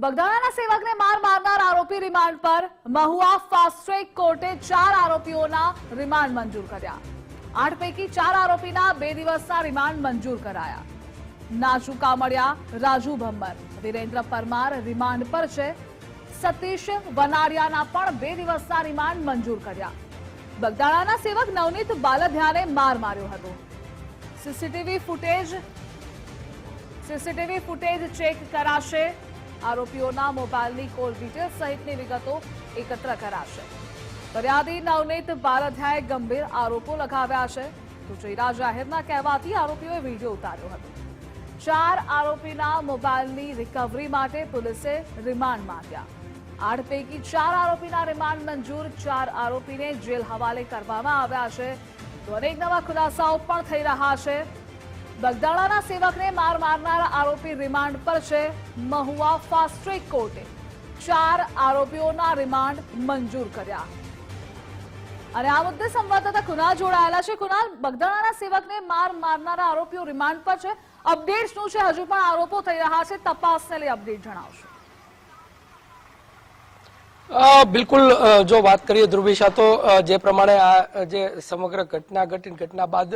બગદાણાના સેવકને માર મારનાર આરોપી રિમાન્ડ પર મહુવા ફાસ્ટ ટ્રેક કોર્ટે ચાર આરોપીઓના રિમાન્ડ મંજૂર કર્યા. આઠ પૈકી ચાર આરોપીના બે દિવસના રિમાન્ડ મંજૂર કરાયા. નાજુ કામડિયા રાજુ ભમ્મર. વિરેન્દ્ર પરમાર રિમાન્ડ પર છે. સતીશ વનાડિયાના પણ બે દિવસના રિમાન્ડ મંજૂર કર્યા. બગદાણાના સેવક નવનીત બાલધ્યાને માર માર્યો હતો. CCTV footage CCTV footage check કરાશે. આરોપીઓના મોબાઈલની કોલ ડિટેલ સહિતની વિગતો એકત્ર કરાશે. ફરિયાદી નવનીત બારધ્યાએ ગંભીર આરોપો લગાવ્યા છે. તો ચૈરા જાહેરના કહેવાથી આરોપીઓએ વીડિયો ઉતાર્યો હતો. ચાર આરોપીના મોબાઈલની રિકવરી માટે પોલીસે રિમાન્ડ માંગ્યા. આઠ પૈકી ચાર આરોપીના રિમાન્ડ મંજૂર, ચાર આરોપીને જેલ હવાલે કરવામાં આવ્યા છે. તો અનેક નવા ખુલાસાઓ પણ થઈ રહ્યા છે. બગદાણાના સેવકને માર મારનાર આરોપી રિમાન્ડ પર છે મહુવા ફાસ્ટ ટ્રેક કોર્ટે. ચાર આરોપીઓના રિમાન્ડ મંજૂર કર્યા. અને આ મુદ્દે સંવાદદાતા કુનાલ જોડાયેલા છે. કુનાલ બગદાણાના સેવકને માર મારનારા આરોપીઓ રિમાન્ડ પર છે. અપડેટ શું છે? હજુ પણ આરોપો થઈ રહ્યા છે. તપાસને લઈ અપડેટ જણાવશો. બિલકુલ જો વાત કરીએ ધ્રુવિશા, તો જે પ્રમાણે આ જે સમગ્ર ઘટના ઘટી ઘટના બાદ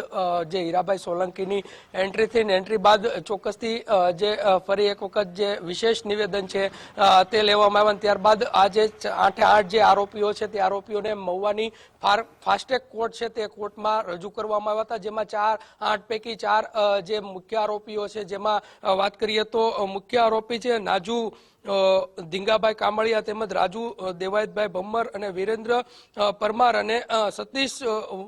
જે હીરાભાઈ સોલંકીની એન્ટ્રી થઈને એન્ટ્રી બાદ ચોક્કસથી જે ફરી એક વખત જે વિશેષ નિવેદન છે તે લેવામાં આવ્યા ત્યારબાદ આ જે આઠે આઠ જે આરોપીઓ છે, તે આરોપીઓને મહુવાની ફાસ્ટેગ કોર્ટ છે, તે કોર્ટમાં રજૂ કરવામાં આવ્યા હતા. જેમાં ચાર આઠ પૈકી ચાર જે મુખ્ય આરોપીઓ છે, જેમાં વાત કરીએ તો મુખ્ય આરોપી છે, નાજુ અ, ધીંગાભાઈ કામળિયા તેમજ રાજુ દેવાયતભાઈ ભમ્મર અને વિરેન્દ્ર પરમાર અને સતીશ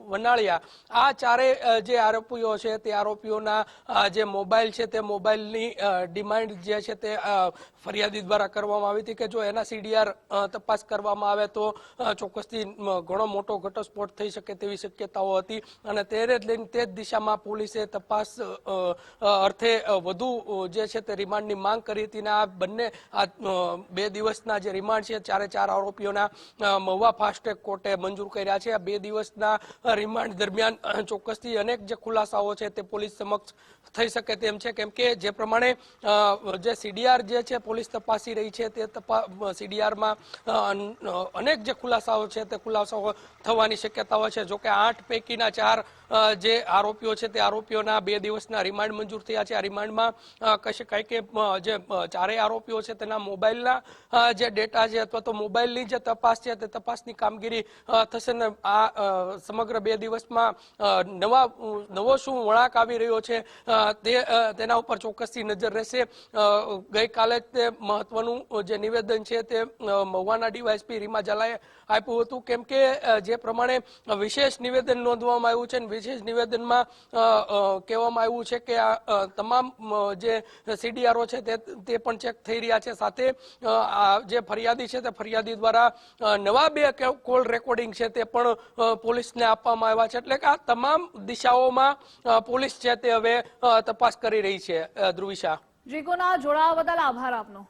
વનાળિયા. આ ચારે જે આરોપીઓ છે તે આરોપીઓના જે મોબાઈલ છે તે મોબાઈલની ડિમાન્ડ જે છે તે ફરિયાદી દ્વારા કરવામાં આવી હતી કે જો એના સીડીઆર તપાસ કરવામાં આવે તો ચોક્કસથી ઘણો મોટો ઘટસ્ફોટ થઈ શકે તેવી શક્યતાઓ હતી અને તેને જ લઈને તે જ દિશામાં પોલીસે તપાસ અર્થે વધુ જે છે તે રિમાન્ડની માંગ કરી હતી અને આ બંને આ બે દિવસના જે રિમાન્ડ છે, ચારે ચાર આરોપીઓના મહુવા ફાસ્ટ કોર્ટે મંજૂર કર્યા છે. આ બે દિવસના રિમાન્ડ દરમિયાન ચોક્કસથી અનેક જે ખુલાસાઓ છે તે પોલીસ સમક્ષ થઈ શકે તેમ છે. કેમ કે જે પ્રમાણે જે સીડીઆર જે છે પોલીસ તપાસી રહી છે તે તપા સીડીઆરમાં અનેક જે ખુલાસાઓ છે તે ખુલાસાઓ થવાની શક્યતાઓ છે. જોકે આઠ પૈકીના ચાર જે આરોપીઓ છે તે આરોપીઓના બે દિવસના રિમાન્ડ મંજૂર થયા છે. આ રિમાન્ડમાં કશે કંઈ કે જે ચારેય આરોપીઓ છે તેના મોબાઈલના જે ડેટા છે અથવા તો મોબાઈલની જે તપાસ છે તે તપાસની કામગીરી થશે ને આ સમગ્ર બે દિવસમાં નવા નવો શું વળાંક આવી રહ્યો છે તે તેના ઉપર ચોક્કસથી નજર રહેશે. ગઈકાલે જ તે મહત્વનું જે નિવેદન છે તે મહુવાના ડીવાયસપી રીમા ઝાલાએ આપ્યું હતું. કેમ કે જે પ્રમાણે વિશેષ નિવેદન નોંધવામાં આવ્યું છે અને વિશેષ નિવેદનમાં કહેવામાં આવ્યું છે કે આ તમામ જે સીડીઆરઓ છે તે પણ ચેક થઈ રહ્યા છે. સાથે જે ફરિયાદી છે તે ફરિયાદી દ્વારા નવા બે કોલ રેકોર્ડિંગ છે તે પણ પોલીસને આપવામાં આવ્યા છે. એટલે કે આ તમામ દિશાઓમાં પોલીસ છે તે હવે તપાસ કરી રહી છે. ધ્રુવિશા જીગોના જોડાવા બદલ આભાર આપનો.